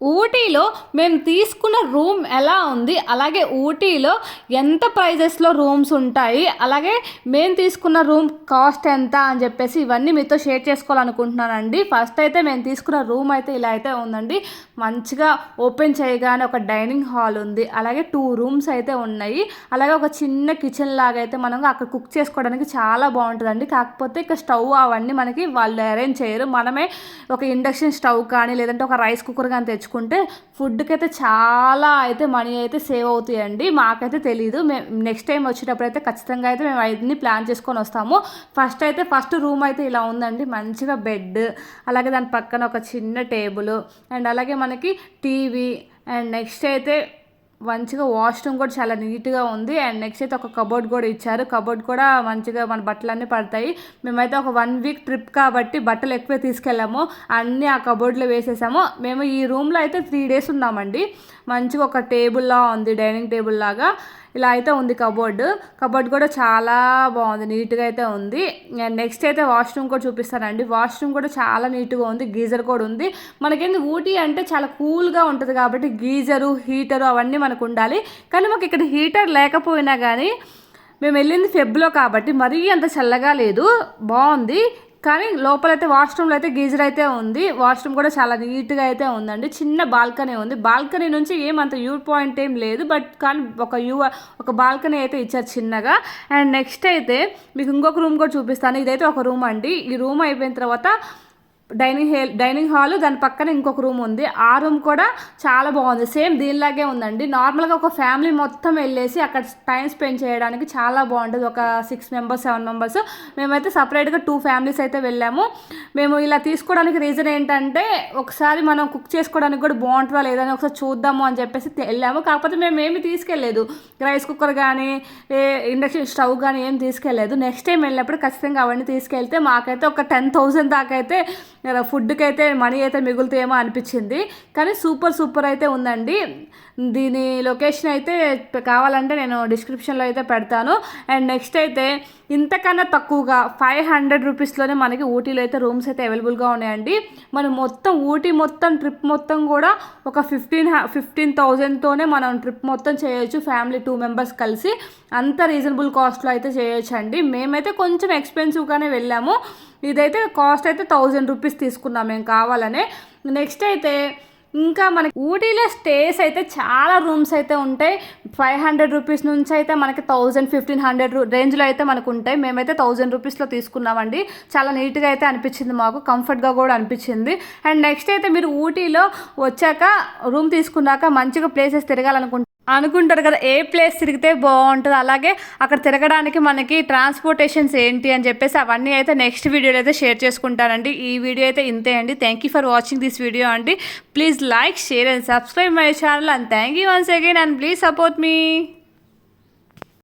ఊటీలో మేము తీసుకున్న రూమ్ ఎలా ఉంది? అలాగే ఊటీలో ఎంత ప్రైజెస్లో రూమ్స్ ఉంటాయి? అలాగే మేము తీసుకున్న రూమ్ కాస్ట్ ఎంత అని చెప్పేసి ఇవన్నీ మీతో షేర్ చేసుకోవాలనుకుంటున్నానండి. ఫస్ట్ అయితే మేము తీసుకున్న రూమ్ అయితే ఇలా అయితే ఉందండి. మంచిగా ఓపెన్ చేయగానే ఒక డైనింగ్ హాల్ ఉంది. అలాగే టూ రూమ్స్ అయితే ఉన్నాయి. అలాగే ఒక చిన్న కిచెన్ లాగా అయితే మనం అక్కడ కుక్ చేసుకోవడానికి చాలా బాగుంటుందండి. కాకపోతే ఇక స్టవ్ అవన్నీ మనకి వాళ్ళు అరేంజ్ చేయరు. మనమే ఒక ఇండక్షన్ స్టవ్ కానీ లేదంటే ఒక రైస్ కుక్కర్ కానీ తెచ్చుకుంటే ఫుడ్కి అయితే చాలా అయితే మనీ అయితే సేవ్ అవుతాయండి. మాకైతే తెలియదు మేము నెక్స్ట్ టైం వచ్చేటప్పుడు అయితే ఖచ్చితంగా అయితే మేము అవన్నీ ప్లాన్ చేసుకొని వస్తాము. ఫస్ట్ అయితే ఫస్ట్ రూమ్ అయితే ఇలా ఉందండి. మంచిగా బెడ్ అలాగే దాని పక్కన ఒక చిన్న టేబుల్ అండ్ అలాగే మనకి టీవీ అండ్ నెక్స్ట్ అయితే మంచిగా వాష్రూమ్ కూడా చాలా నీట్గా ఉంది. అండ్ నెక్స్ట్ అయితే ఒక కబోర్డ్ కూడా ఇచ్చారు. కబోర్డ్ కూడా మంచిగా మన బట్టలన్నీ పడతాయి. మేమైతే ఒక వన్ వీక్ ట్రిప్ కాబట్టి బట్టలు ఎక్కువ తీసుకెళ్ళాము. అన్నీ ఆ కబోర్డ్లో వేసేసాము. మేము ఈ రూమ్లో అయితే త్రీ డేస్ ఉన్నామండి. మంచిగా ఒక టేబుల్లా ఉంది డైనింగ్ టేబుల్ లాగా. ఇలా అయితే ఉంది కబోర్డ్ కబోర్డ్ కూడా చాలా బాగుంది నీట్గా అయితే ఉంది. నెక్స్ట్ అయితే వాష్రూమ్ కూడా చూపిస్తానండి. వాష్రూమ్ కూడా చాలా నీట్గా ఉంది గీజర్ కూడా ఉంది. మనకేంది ఊటీ అంటే చాలా కూల్గా ఉంటుంది కాబట్టి గీజరు హీటరు అవన్నీ మనకు ఉండాలి. కానీ మాకు ఇక్కడ హీటర్ లేకపోయినా కానీ మేము వెళ్ళింది ఫెబ్లో కాబట్టి మరీ అంత చల్లగా లేదు. బాగుంది. కానీ లోపలైతే వాష్రూమ్లో అయితే గీజర్ అయితే ఉంది. వాష్రూమ్ కూడా చాలా నీట్గా అయితే ఉందండి. చిన్న బాల్కనీ ఉంది. బాల్కనీ నుంచి ఏమంత వ్యూ పాయింట్ ఏం లేదు. బట్ కానీ ఒక వ్యూ ఒక బాల్కనీ అయితే ఇచ్చారు చిన్నగా. అండ్ నెక్స్ట్ అయితే మీకు ఇంకొక రూమ్ కూడా చూపిస్తాను. ఇదైతే ఒక రూమ్ అండి. ఈ రూమ్ అయిపోయిన తర్వాత డైనింగ్ హే డైనింగ్ హాల్ దాని పక్కన ఇంకొక రూమ్ ఉంది. ఆ రూమ్ కూడా చాలా బాగుంది. సేమ్ దీనిలాగే ఉందండి. నార్మల్గా ఒక ఫ్యామిలీ మొత్తం వెళ్ళేసి అక్కడ టైం స్పెండ్ చేయడానికి చాలా బాగుంటుంది. ఒక సిక్స్ మెంబర్స్ సెవెన్ మెంబర్స్. మేమైతే సపరేట్గా టూ ఫ్యామిలీస్ అయితే వెళ్ళాము. మేము ఇలా తీసుకోవడానికి రీజన్ ఏంటంటే ఒకసారి మనం కుక్ చేసుకోవడానికి కూడా బాగుంటుందా లేదని ఒకసారి చూద్దాము అని చెప్పేసి వెళ్ళాము. కాకపోతే మేము ఏమి తీసుకెళ్ళలేదు. రైస్ కుక్కర్ కానీ ఏ ఇండక్షన్ స్టవ్ కానీ ఏం తీసుకెళ్ళలేదు. నెక్స్ట్ టైం వెళ్ళినప్పుడు ఖచ్చితంగా అవన్నీ తీసుకెళ్తే మాకైతే ఒక టెన్ థౌజండ్ దాకా అయితే ఫుడ్కి అయితే మనీ అయితే మిగులుతాయేమో అనిపించింది. కానీ సూపర్ సూపర్ అయితే ఉందండి. దీని లొకేషన్ అయితే కావాలంటే నేను డిస్క్రిప్షన్లో అయితే పెడతాను. అండ్ నెక్స్ట్ అయితే ఇంతకన్నా తక్కువగా ఫైవ్ హండ్రెడ్ రూపీస్లోనే మనకి ఊటీలో అయితే రూమ్స్ అయితే అవైలబుల్గా ఉన్నాయండి. మనం మొత్తం ఊటీ మొత్తం ట్రిప్ మొత్తం కూడా ఒక ఫిఫ్టీన్ ఫిఫ్టీన్ థౌజండ్తోనే మనం ట్రిప్ మొత్తం చేయొచ్చు ఫ్యామిలీ టూ మెంబర్స్ కలిసి. అంత రీజనబుల్ కాస్ట్లో అయితే చేయొచ్చు అండి మేమైతే కొంచెం ఎక్స్పెన్సివ్గానే వెళ్ళాము. ఇదైతే కాస్ట్ అయితే థౌజండ్ రూపీస్ తీసుకున్నాం మేము కావాలనే. నెక్స్ట్ అయితే ఇంకా మనకి ఊటీలో స్టేస్ అయితే చాలా రూమ్స్ అయితే ఉంటాయి. ఫైవ్ హండ్రెడ్ రూపీస్ నుంచి అయితే మనకి థౌజండ్ ఫిఫ్టీన్ హండ్రెడ్ రేంజ్లో అయితే మనకు ఉంటాయి. మేమైతే థౌజండ్ రూపీస్లో తీసుకున్నామండి. చాలా నీట్గా అయితే అనిపించింది మాకు కంఫర్ట్గా కూడా అనిపించింది. అండ్ నెక్స్ట్ అయితే మీరు ఊటీలో వచ్చాక రూమ్ తీసుకున్నాక మంచిగా ప్లేసెస్ తిరగాలనుకుంటే అనుకుంటారు కదా ఏ ప్లేస్ తిరిగితే బాగుంటుంది. అలాగే అక్కడ తిరగడానికి మనకి ట్రాన్స్పోర్టేషన్స్ ఏంటి అని చెప్పేసి అవన్నీ అయితే నెక్స్ట్ వీడియోలో అయితే షేర్ చేసుకుంటానండి. ఈ వీడియో అయితే ఇంతే అండి. Thank you for watching this video అండి. Please like share and subscribe my channel and thank you once again and please support me